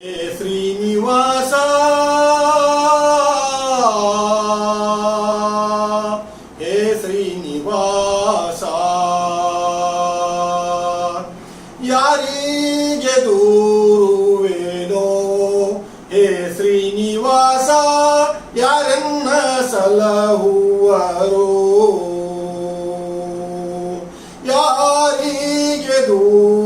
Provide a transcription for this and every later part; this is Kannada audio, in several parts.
ಹೇ ಶ್ರೀನಿವಾಸ ಹೇ ಶ್ರೀನಿವಾಸ ಯಾರಿಗೆ ದೂರುವೇನೋ ಹೇ ಶ್ರೀನಿವಾಸ ಯಾರನ್ನ ಸಲಹುವರು ಯಾರಿಗೆ ದೂರುವೇನೋ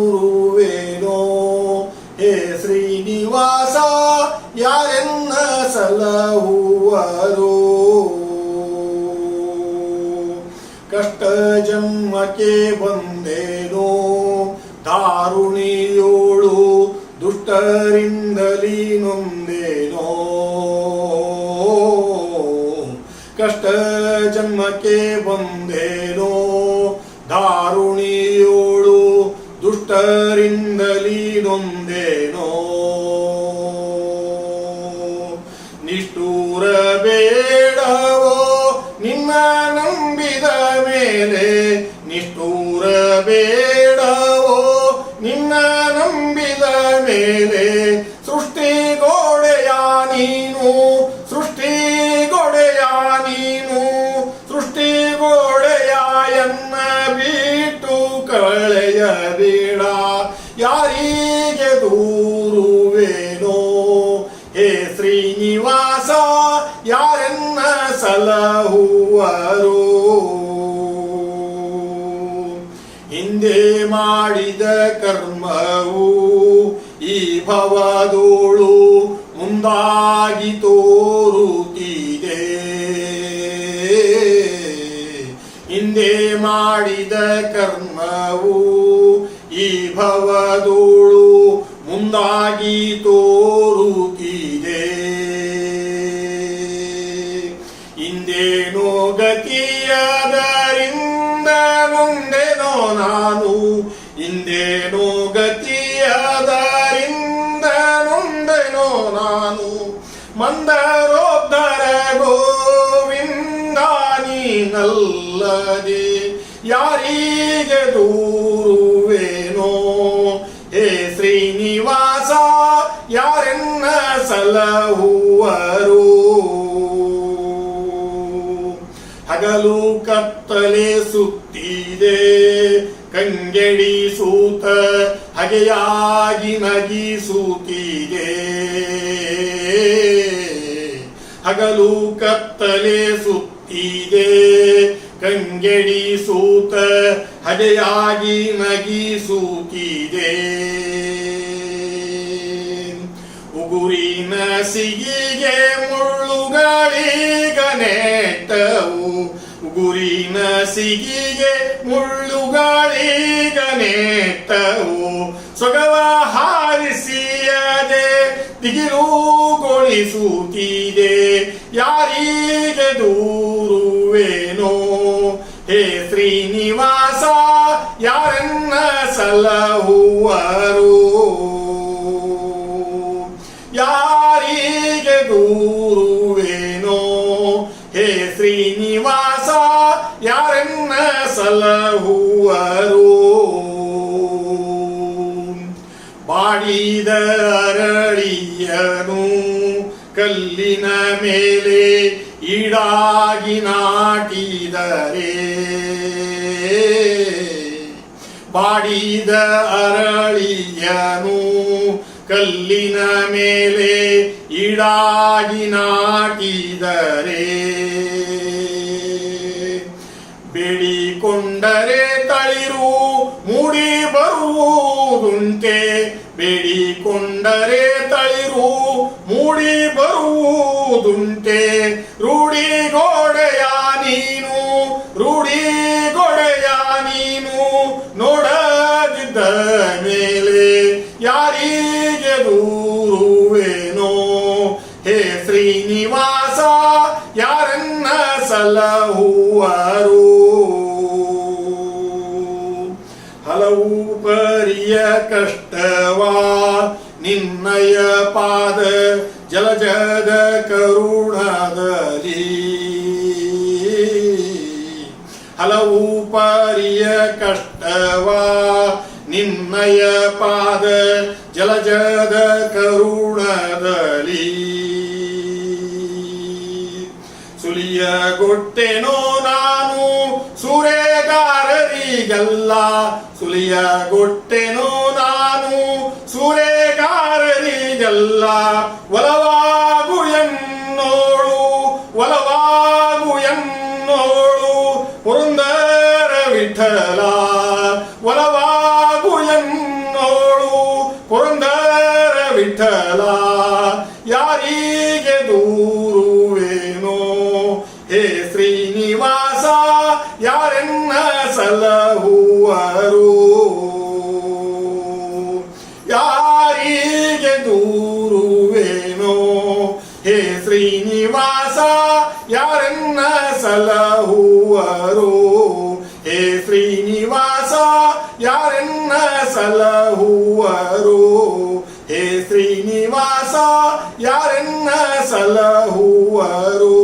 ಜನ್ಮಕ್ಕೆ ಬಂದೇನೋ? ದಾರುಣಿಯೋಳು ದುಷ್ಟರಿಂದಲೀ ನೊಂದೇನೋ? ಕಷ್ಟ ಜನ್ಮಕ್ಕೆ ಬಂದೇನೋ? ದಾರುಣಿಯೋಳು ದುಷ್ಟರಿಂದಲೀ ನೊಂದೇನೋ? ನಿಷ್ಠೂರ ಬೇಡವೋ? ನಿನ್ನ ನಂಬಿದ ಮೇಲೆ ಬೇಡವೋ ನಿನ್ನ ನಂಬಿದ ಮೇಲೆ ಸೃಷ್ಟಿ ಗೋಡೆಯ ನೀನು ಸೃಷ್ಟಿ ಗೋಡೆಯ ನೀನು ಸೃಷ್ಟಿ ಗೋಡೆಯ ಎನ್ನ ಬಿಟ್ಟು ಕಳೆಯಬೇಡ. ಯಾರಿಗೆ ದೂರುವೇನೋ? ಹೇ ಶ್ರೀನಿವಾಸ, ಯಾರನ್ನ ಸಲಹುವರು? ಹಿಂದೆ ಮಾಡಿದ ಕರ್ಮವು ಈ ಭವದೋಳು ಮುಂದಾಗಿ ತೋರುತ್ತಿದೆ. ಹಿಂದೆ ಮಾಡಿದ ಕರ್ಮವು ಈ ಭವದೋಳು ಮುಂದಾಗಿ ತೋರುತ್ತಿದೆ ನಾನು ಹಿಂದೇನೋ ಗತಿಯದರಿಂದ ನೊಂದೆನೋ ನಾನು ಮಂದರೋದ್ಧರ ಗೋವಿಂದ ನೀನಲ್ಲದೆ ಯಾರಿಗೆ ದೂರುವೇನೋ? ಹೇ ಶ್ರೀನಿವಾಸ, ಯಾರೆನ್ನ ಸಲಹುವರು? ಹಗಲು ಕತ್ತಲೆ ಸುತ್ತಿದೆ ಕಂಗೆಡಿ ಸೂತ ಹಗೆಯಾಗಿ ನಗಿಸುತ್ತಿದೆ ಹಗಲು ಕತ್ತಲೆ ಸುತ್ತಿದೆ. ಕಂಗೆಡಿ ಸೂತ ಹಗೆಯಾಗಿ ನಗಿಸುತ್ತಿದೆ ಉಗುರಿನ ಸಿಗಿಗೆ ಮುಳ್ಳುಗಳೀಗ ನಸಿಗಿಗೆ ಸಿಗಿಗೆ ಮುಳ್ಳುಗಳೀಗ ನೆಟ್ಟವು ಸೊಗವ ಹಾರಿಸಿಯದೆ ದಿಗಿಲುಗೊಳಿಸುತ್ತಿದೆ ಯಾರಿಗೆ ದೂರುವೇನೋ? ಹೇ ಶ್ರೀನಿವಾಸ ಯಾರನ್ನ ಸಲಹುವರು? ಬಾಡಿದ ಅರಳಿಯನು ಕಲ್ಲಿನ ಮೇಲೆ ಈಡಾಗಿ ನಾಟಿದರೆ. ಬಾಡಿದ ಅರಳಿಯನು ಕಲ್ಲಿನ ಮೇಲೆ ಈಡಾಗಿ ನಾಟಿದರೆ. ಬೇಡಿಕೊಂಡರೆ ತಳಿರು ಮೂಡಿ ಬರುವುದುಂಟೆ. ಬೇಡಿಕೊಂಡರೆ ತಳಿರು ಮೂಡಿ ಬರುವುದುಂಟೆ. ರೂಢಿಗೋಡೆಯ ನೀನು ರೂಢಿಗೋಡೆಯ ನೀನು ನೋಡದಿದ್ದ ಮೇಲೆ ಯಾರಿಗೆ ದೂರುವೇನೋ? ಹೇ ಶ್ರೀನಿವಾಸ, ಯಾರನ್ನ ಸಲಹುವರು? ಹಲವು ಪರಿಯ ಕಷ್ಟವಾ ನಿನ್ನಯ ಪಾದ ಜಲಜದ ಕರುಣದಲ್ಲಿ ಹಲವು ಪರಿಯ ಕಷ್ಟವಾ ನಿನ್ನಯ ಪಾದ ಜಲಜ ಜಲಜದ ಕರುಣದಲ್ಲಿ ಸುಲಿಯಗೊಟ್ಟೆನೋ ನಾನು ಸೂರೆಗಾರರಿಗೆಲ್ಲ ಸುಲಿಯಗೊಟ್ಟೆನೋ ನಾನು ಸೂರೆಗಾರರಿಗೆಲ್ಲ ಒಲವಾಗು ಎನ್ನೋಳು ಒಲವಾಗು ಎನ್ನೋಳು ಪುರಂದರ ವಿಠಲ ಒಲವಾಗು ಎನ್ನೋಳು ಪುರಂದರ ವಿಠಲ ಸಲಹುವರು ಯಾರಿಗೆ ದೂರುವೇನೋ? ಹೇ ಶ್ರೀನಿವಾಸ, ಯಾರನ್ನ ಸಲಹುವರು? ಹೇ ಶ್ರೀನಿವಾಸ, ಯಾರನ್ನ ಸಲಹುವರು? ಹೇ ಶ್ರೀನಿವಾಸ, ಯಾರನ್ನ ಸಲಹುವರು?